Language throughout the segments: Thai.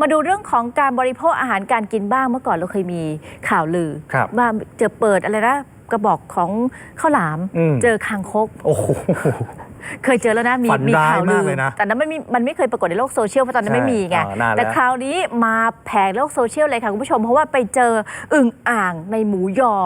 มาดูเรื่องของการบริโภคอาหารการกินบ้างเมื่อก่อนเราเคยมีข่าวลือครับว่าเจอเปิดอะไรนะกระบอกของข้าวหลามอืมเจอคางคกโอ้โหเคยเจอแล้วนะมีฝันมีร้ายข่าวลืมากเลยนะแต่นั้นมันมีมันไม่เคยปรากฏในโลกโซเชียลเพราะตอนนั้นใช่ไม่มีไงอ่านานแล้วแต่คราวนี้มาแผงโลกโซเชียลเลยค่ะคุณผู้ชมเพราะว่าไปเจออึ่งอ่างในหมูยอ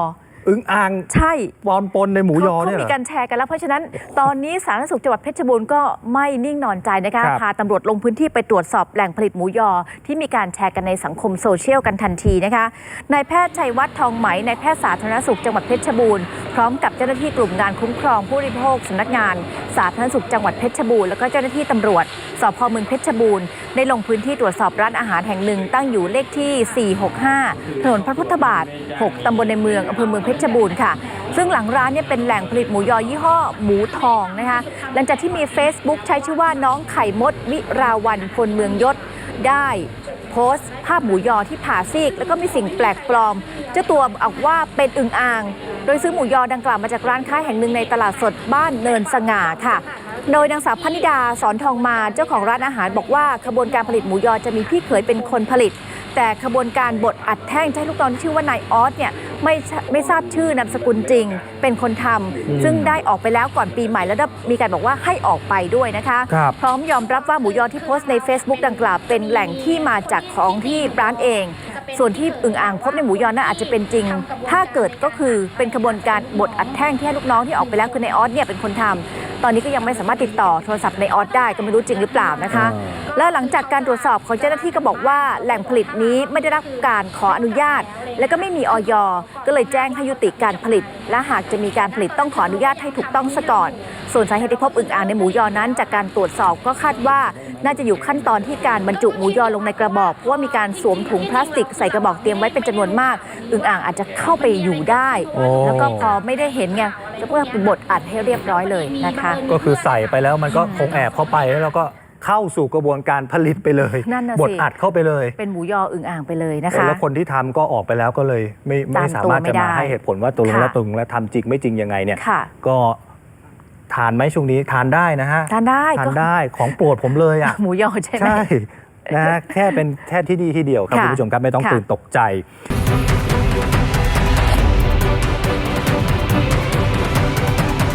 อึ้งอ่างใช่ปอนปนในหมูยอเขาเนี่ยเหรมีอ การแชร์กันแล้ว เพราะฉะนั้นตอนนี้สาธารณสุขจังหวัดเพชรบูรณ์ก็ไม่นิ่งนอนใจนะคะครับ พาตำรวจลงพื้นที่ไปตรวจสอบแหล่งผลิตหมูยอ ที่มีการแชร์กันในสังคมโซเชียลกันทันทีนะคะนายแพทย์ชัยวัฒน์ทองไหมนายแพทย์สาธารณสุขจังหวัดเพชรบูรณ์พ ร้อมกับเจ้าหน้าที่กลุ่มงานคุ้มครองผู้บริโภคสำนักงาน สาธารณสุขจังหวัดเพชรบูรณ์แล้วก็เจ้าหน้าที่ตำรวจสพเมืองเพชรบูรณ์ได้ลงพื้นที่ตรวจสอบร้านอาหารแห่งหนึ่ง ตั้งอยู่เลขที่ 465 ถนนพระพุทธบาท 6 ตำบลในเมืองอำเภอเมืองเพชรบูรณ์ค่ะ ซึ่งหลังร้านเนี่ยเป็นแหล่งผลิตหมูยอยี่ห้อหมูทองนะคะ หลังจากที่มี Facebook ใช้ชื่อว่าน้องไข่มดวิราวันพลเมืองยศได้ โพสต์ ภาพหมูยอที่ผ่าซีก แล้วก็มีสิ่งแปลกปลอม เจ้าตัวบอกว่าเป็นอึงอ่าง โดยซื้อหมูยอดังกล่าวมาจากร้านค้าแห่งหนึ่งในตลาดสดบ้านเนินสง่าค่ะ โดยนางสาวพนิดาสอนทองมาเจ้าของร้านอาหารบอกว่าขบวนการผลิตหมูยอจะมีพี่เขยเป็นคนผลิต แต่ขบวนการบดอัดแท่งใช้ลูกน้องที่ชื่อว่านายออสเนี่ยไม่ใช่ไม่ทราบชื่อนามสกุลจริง เป็นคนทำอืมซึ่งได้ออกไปแล้วก่อนปีใหม่แล้วได้มีการบอกว่าให้ออกไปด้วยนะคะครับพร้อมยอมรับว่าหมูยอที่โพสต์ใน Facebook ดังกล่าวเป็นแหล่งที่มาจากของที่ร้านเอง ส่วนที่อึ่งอ่างพบในหมูยอนั้นอาจจะเป็นจริง ถ้าเกิดก็คือเป็นขบวนการบดอัดแท่งที่ให้ลูกน้องที่ออกไปแล้วคือในายออสเนี่ยเป็นคนทำ ตอนนี้ก็ยังไม่สามารถติดต่อโทรศัพท์ในออสได้ก็ไม่รู้จริงหรือเปล่านะคะแล้วหลังจากการตรวจสอบของเจ้าหน้าที่ก็บอกว่าแหล่งผลิตนี้ไม่ได้รับการขออนุญาต และก็ไม่มีออยก็เลยแจ้งให้ยุติการผลิต และหากจะมีการผลิตต้องขออนุญาตให้ถูกต้องซะก่อน ส่วนสาเหตุที่พบอึ่งอ่างในหมูยอนั้น จากการตรวจสอบก็คาดว่า น่าจะอยู่ขั้นตอนที่การบรรจุหมูยอลงในกระบอกเพราะว่ามีการสวมถุงพลาสติกใส่กระบอกเตรียมไว้เป็นจำนวนมากอึ่งอ่างอาจจะเข้าไปอยู่ได้ แล้วก็พอไม่ได้เห็นไงจะเพื่อบดอัดให้เรียบร้อยเลยนะคะ ก็คือใส่ไปแล้วมันก็คงแอบเข้าไปแล้วเราก็ เข้าสู่กระบวนการผลิตไปเลยนนบทอัดเข้าไปเลยเป็นหมูยออึ่งอ่างไปเลยนะคะ แล้วคนที่ทำก็ออกไปแล้วก็เลยไม่ไม่สามารถจะมาให้เหตุผลว่าตัวลงค่แล้ตึงและวทำจริงไม่จริงยังไงเนี่ยก็ทานไหมช่วงนี้ทานได้นะฮะทานได้ทานได้ของโปรดผมเลยอะ หมูยอใช่ไหม ใช่นะฮะแค่เป็นแค่ที่นี่ที่เดียวครับคุณผู้ชมครับไม่ต้องตื่นตกใจ